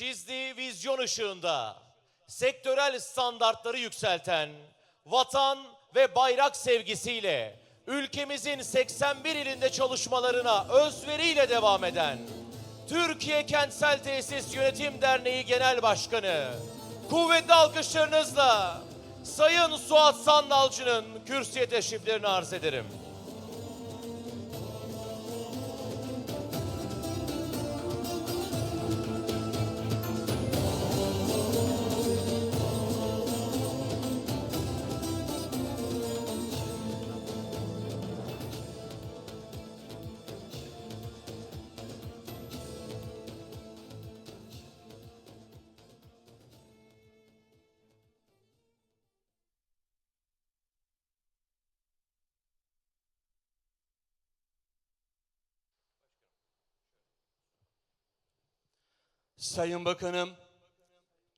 çizdiği vizyon ışığında sektörel standartları yükselten, vatan ve bayrak sevgisiyle ülkemizin 81 ilinde çalışmalarına özveriyle devam eden Türkiye Kentsel Tesis Yönetim Derneği Genel Başkanı kuvvetli alkışlarınızla Sayın Suat Sandalcı'nın kürsüye teşriflerini arz ederim. Sayın Bakanım,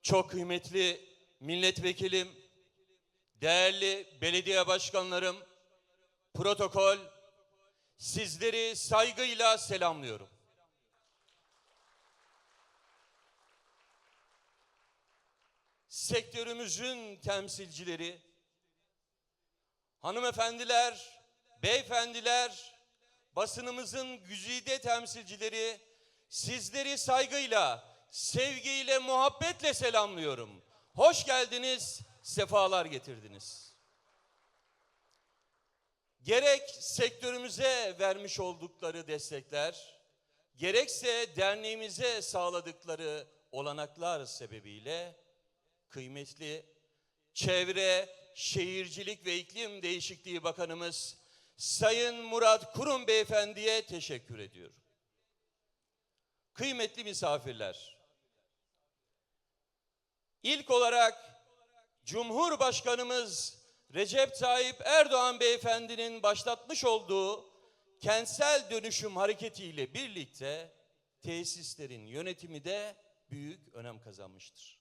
çok kıymetli milletvekilim, değerli belediye başkanlarım, protokol, sizleri saygıyla selamlıyorum. Sektörümüzün temsilcileri, hanımefendiler, beyefendiler, basınımızın güzide temsilcileri, sizleri saygıyla, sevgiyle, muhabbetle selamlıyorum. Hoş geldiniz, sefalar getirdiniz. Gerek sektörümüze vermiş oldukları destekler, gerekse derneğimize sağladıkları olanaklar sebebiyle kıymetli Çevre, Şehircilik ve İklim Değişikliği Bakanımız Sayın Murat Kurum Beyefendi'ye teşekkür ediyorum. Kıymetli misafirler, ilk olarak Cumhurbaşkanımız Recep Tayyip Erdoğan Beyefendi'nin başlatmış olduğu kentsel dönüşüm hareketiyle birlikte tesislerin yönetimi de büyük önem kazanmıştır.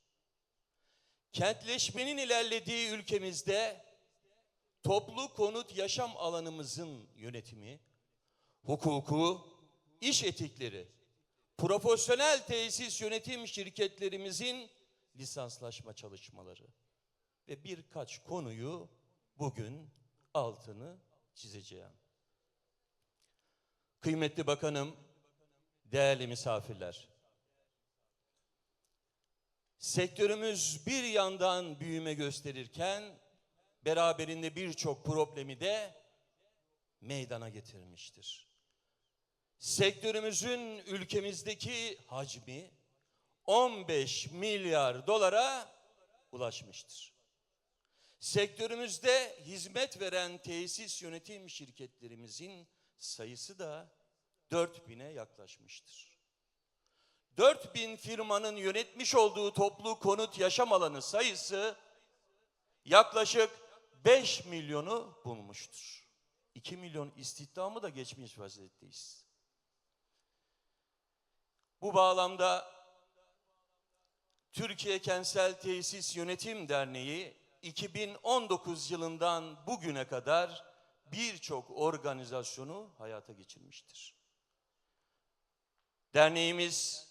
Kentleşmenin ilerlediği ülkemizde toplu konut yaşam alanımızın yönetimi, hukuku, iş etikleri, profesyonel tesis yönetim şirketlerimizin lisanslaşma çalışmaları ve birkaç konuyu bugün altını çizeceğim. Kıymetli bakanım, değerli misafirler. Sektörümüz bir yandan büyüme gösterirken beraberinde birçok problemi de meydana getirmiştir. Sektörümüzün ülkemizdeki hacmi 15 milyar dolara ulaşmıştır. Sektörümüzde hizmet veren tesis yönetim şirketlerimizin sayısı da 4000'e yaklaşmıştır. 4000 firmanın yönetmiş olduğu toplu konut yaşam alanı sayısı yaklaşık 5 milyonu bulmuştur. 2 milyon istihdamı da geçmiş vaziyetteyiz. Bu bağlamda Türkiye Kentsel Tesis Yönetim Derneği 2019 yılından bugüne kadar birçok organizasyonu hayata geçirmiştir. Derneğimiz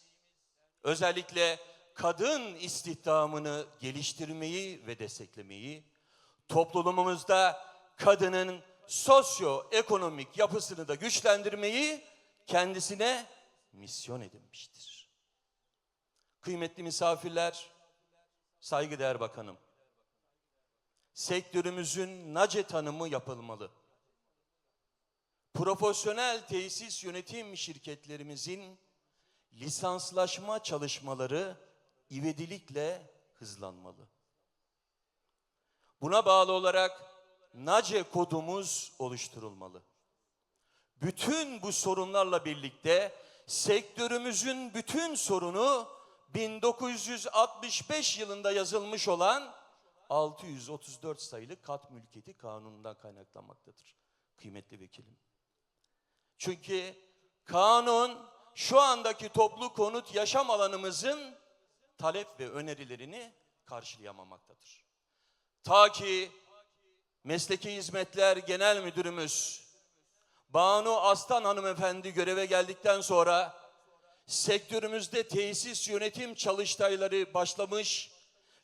özellikle kadın istihdamını geliştirmeyi ve desteklemeyi, toplumumuzda kadının sosyoekonomik yapısını da güçlendirmeyi kendisine misyon edinmiştir. Kıymetli misafirler, saygıdeğer bakanım, sektörümüzün NACE tanımı yapılmalı. Profesyonel tesis yönetim şirketlerimizin lisanslaşma çalışmaları ivedilikle hızlanmalı. Buna bağlı olarak NACE kodumuz oluşturulmalı. Bütün bu sorunlarla birlikte sektörümüzün bütün sorunu 1965 yılında yazılmış olan 634 sayılı kat mülkiyeti kanunundan kaynaklanmaktadır. Kıymetli vekilim. Çünkü kanun şu andaki toplu konut yaşam alanımızın talep ve önerilerini karşılayamamaktadır. Ta ki Mesleki Hizmetler Genel Müdürümüz Banu Aslan hanımefendi göreve geldikten sonra sektörümüzde tesis yönetim çalıştayları başlamış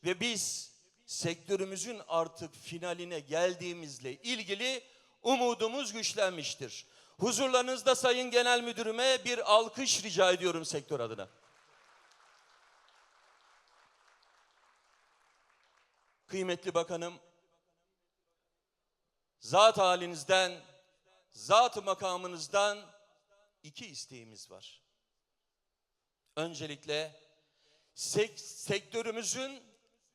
ve biz sektörümüzün artık finaline geldiğimizle ilgili umudumuz güçlenmiştir. Huzurlarınızda Sayın Genel Müdürüme bir alkış rica ediyorum sektör adına. Kıymetli bakanım, zat halinizden, zat makamınızdan iki isteğimiz var. Öncelikle sek- sektörümüzün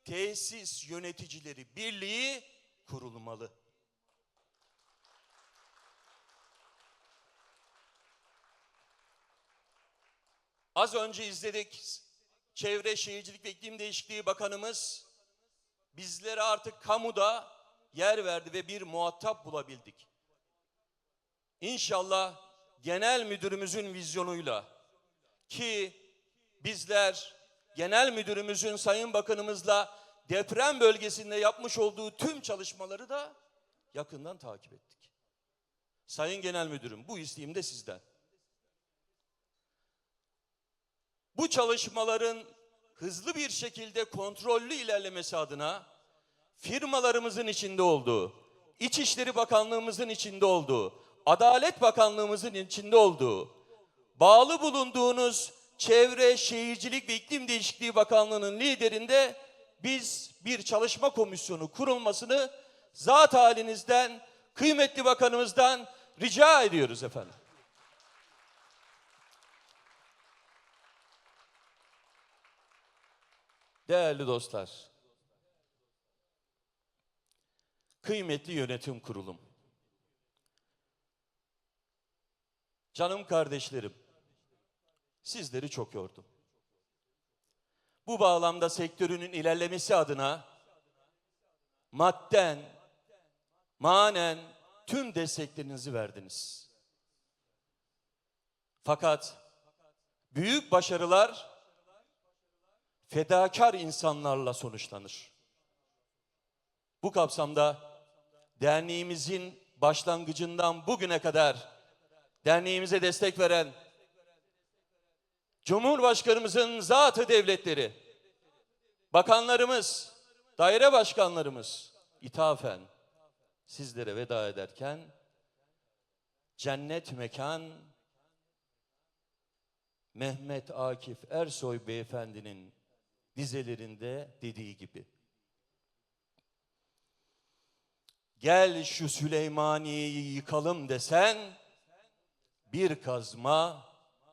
tesis yöneticileri birliği kurulmalı. Az önce izledik. Çevre Şehircilik ve İklim Değişikliği Bakanımız bizlere artık kamuda yer verdi ve bir muhatap bulabildik. İnşallah genel müdürümüzün vizyonuyla ki bizler genel müdürümüzün sayın bakanımızla deprem bölgesinde yapmış olduğu tüm çalışmaları da yakından takip ettik. Sayın genel müdürüm bu isteğim de sizden. Bu çalışmaların hızlı bir şekilde kontrollü ilerlemesi adına firmalarımızın içinde olduğu, İçişleri Bakanlığımızın içinde olduğu, Adalet Bakanlığımızın içinde olduğu, bağlı bulunduğunuz Çevre, Şehircilik ve İklim Değişikliği Bakanlığı'nın liderinde biz bir çalışma komisyonu kurulmasını zat halinizden, kıymetli bakanımızdan rica ediyoruz efendim. Değerli dostlar, kıymetli yönetim kurulum, canım kardeşlerim, sizleri çok yordum. Bu bağlamda sektörünün ilerlemesi adına madden, manen tüm desteklerinizi verdiniz. Fakat büyük başarılar fedakar insanlarla sonuçlanır. Bu kapsamda derneğimizin başlangıcından bugüne kadar derneğimize destek veren Cumhurbaşkanımızın zatı devletleri, bakanlarımız, daire başkanlarımız ithafen sizlere veda ederken cennet mekan Mehmet Akif Ersoy beyefendinin dizelerinde dediği gibi. Gel şu Süleymaniye'yi yıkalım desen bir kazma,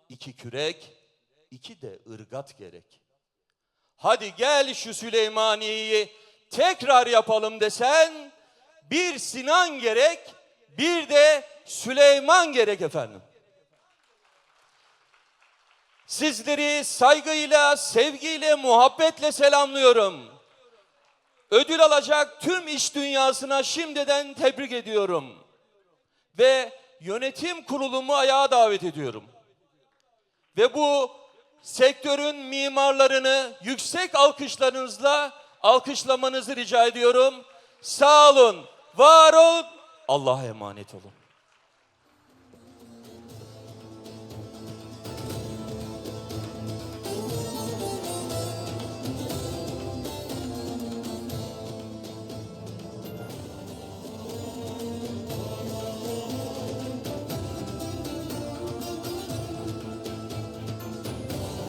iki kürek, iki de ırgat gerek. Hadi gel şu Süleymaniye'yi tekrar yapalım desen bir Sinan gerek, bir de Süleyman gerek efendim. Sizleri saygıyla, sevgiyle, muhabbetle selamlıyorum. Ödül alacak tüm iş dünyasına şimdiden tebrik ediyorum. Ve yönetim kurulumu ayağa davet ediyorum. Ve bu sektörün mimarlarını yüksek alkışlarınızla alkışlamanızı rica ediyorum. Sağ olun, var olun, Allah'a emanet olun.